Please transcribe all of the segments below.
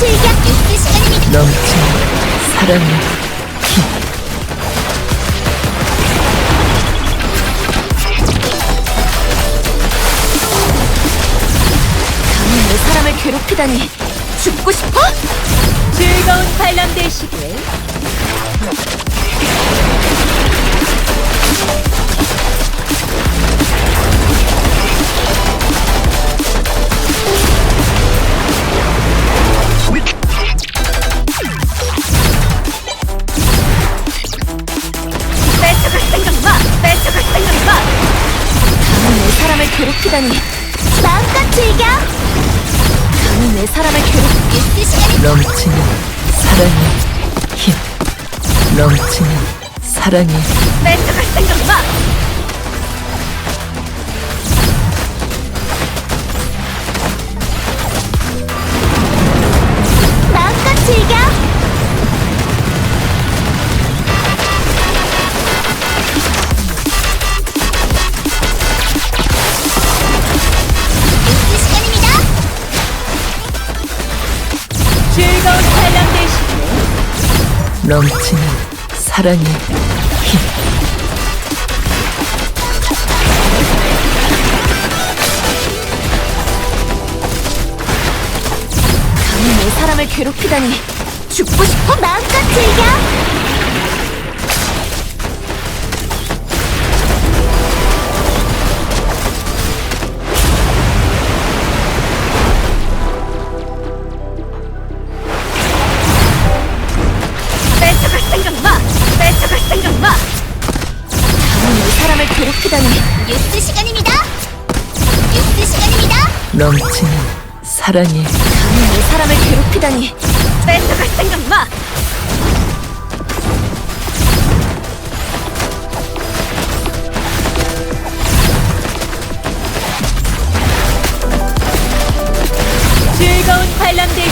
즐겨 시간입니다. 넘치는 사랑의 힘 감히 내 사람을 괴롭히다니 죽고 싶어? 즐거운 관람 되시길. 괴롭히다니. 마음껏 즐겨. 감히 내 사람을 괴롭 뉴스 시간이 넘치는 사랑의 힘. 넘치는 사랑의 뺏어갈 생각 마! 넘치는 사랑의 힘 감히 내 사람을 괴롭히다니 죽고 싶어? 마음껏 즐겨 괴롭히다니 뉴스 시간입니다. 뉴스 시간입니다. 넘치는 사랑의 감히 내 사람을 괴롭히다니 뺏어갈 생각 마! 즐거운 관람 되시길.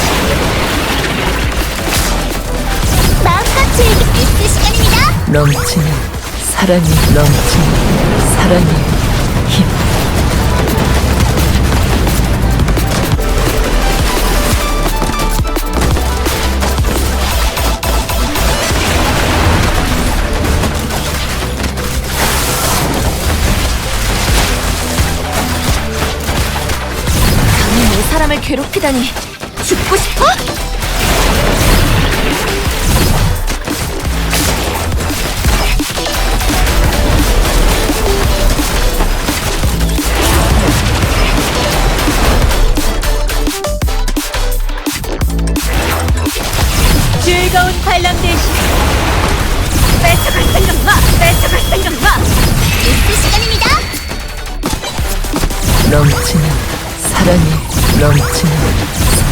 마음껏 즐겨 뉴스 시간입니다. 넘치는 사랑이 넘치는 사랑의 힘 감히 내 사람을 괴롭히다니 죽고 싶어? 즐거운 관람 되시길. 뺏어갈 생각 마! 뺏어갈 생각 마! 뉴스 시간입니다. 넘치는 사랑이 넘치는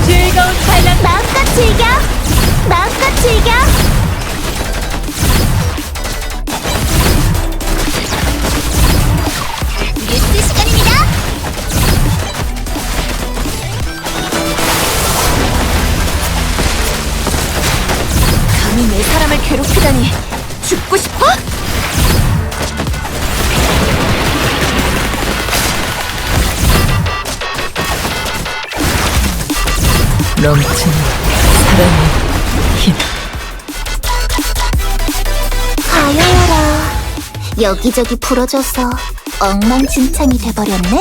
즐거운 관람 마음껏 즐겨 마음껏 사람을 괴롭히다니 죽고 싶어? 넘치는 사랑의 힘. 하여라. 여기저기 부러져서 엉망진창이 돼버렸네